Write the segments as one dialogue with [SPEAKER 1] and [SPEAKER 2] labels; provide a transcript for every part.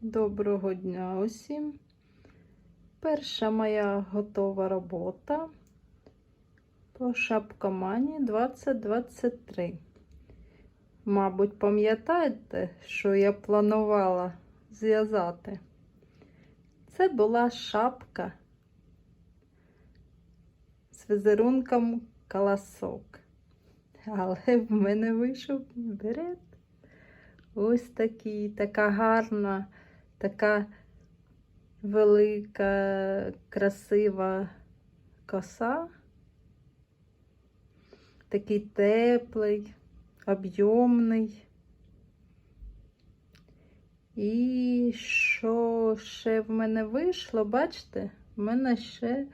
[SPEAKER 1] Доброго дня усім. Перша моя готова робота по шапкомані 2023. Мабуть, пам'ятаєте, що я планувала зв'язати? Це була шапка з візерунком колосок. Але в мене вийшов берет. Ось такий, така гарна, така велика, красива коса. Такий теплий, об'ємний. І що ще в мене вийшло, бачите, в мене ще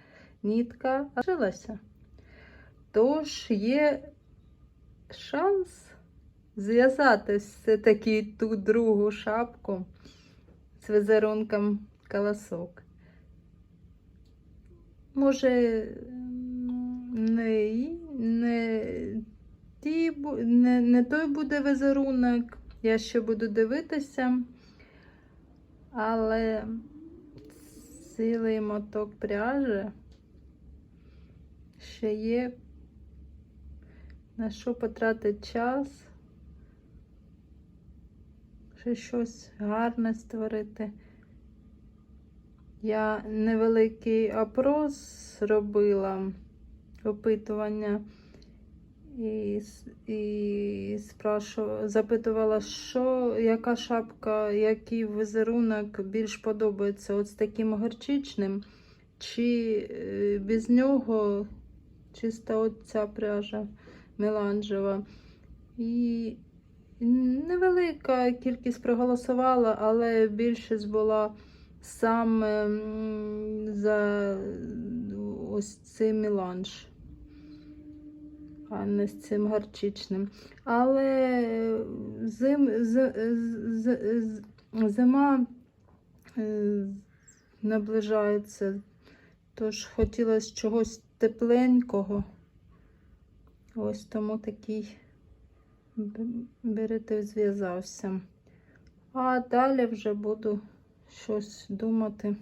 [SPEAKER 1] нітка жилася. Тож є шанс зв'язати все-таки ту другу шапку з візерунком колосок. Може, не, не, ті, не, не той буде візерунок, я ще буду дивитися, але цілий моток пряжі ще є на що потратити час, ще щось гарне створити. Я невеликий опрос робила, опитування і, і запитувала, що, яка шапка, який візерунок більш подобається от з таким горчичним, чи е, без нього чисто от ця пряжа меланжева. І невелика кількість проголосувала, але більшість була саме за ось цей меланж, а не з цим гарчичним. Але зим, з, з, з, зима е, наближається, тож хотілося чогось тепленького. Ось тому такий берете зв'язався. А далі вже буду щось думати.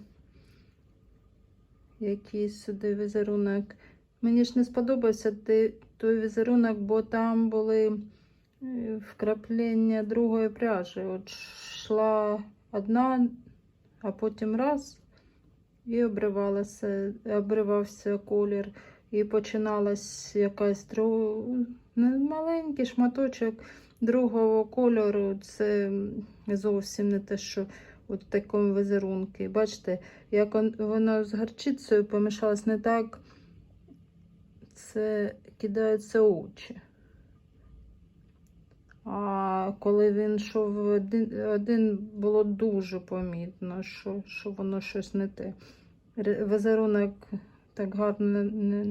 [SPEAKER 1] Який сюди візерунок. Мені ж не сподобався той, візерунок, бо там були е, вкраплення другої пряжі. От йшла одна, а потім раз і обривався колір. І починалась якась друг... маленький шматочок другого кольору. Це зовсім не те, що от в такому візерунку. Бачите, як он- воно з гарчицею помішалось не так, це кидаються очі. А коли він йшов один, один було дуже помітно, що, що воно щось не те. Візерунок так гарно не,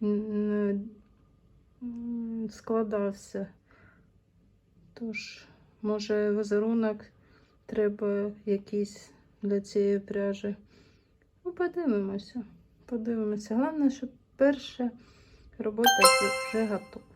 [SPEAKER 1] не, не складався. Тож, може, візерунок треба якийсь для цієї пряжі. Ну, подивимося. Подивимося. Головне, щоб перша робота вже готова.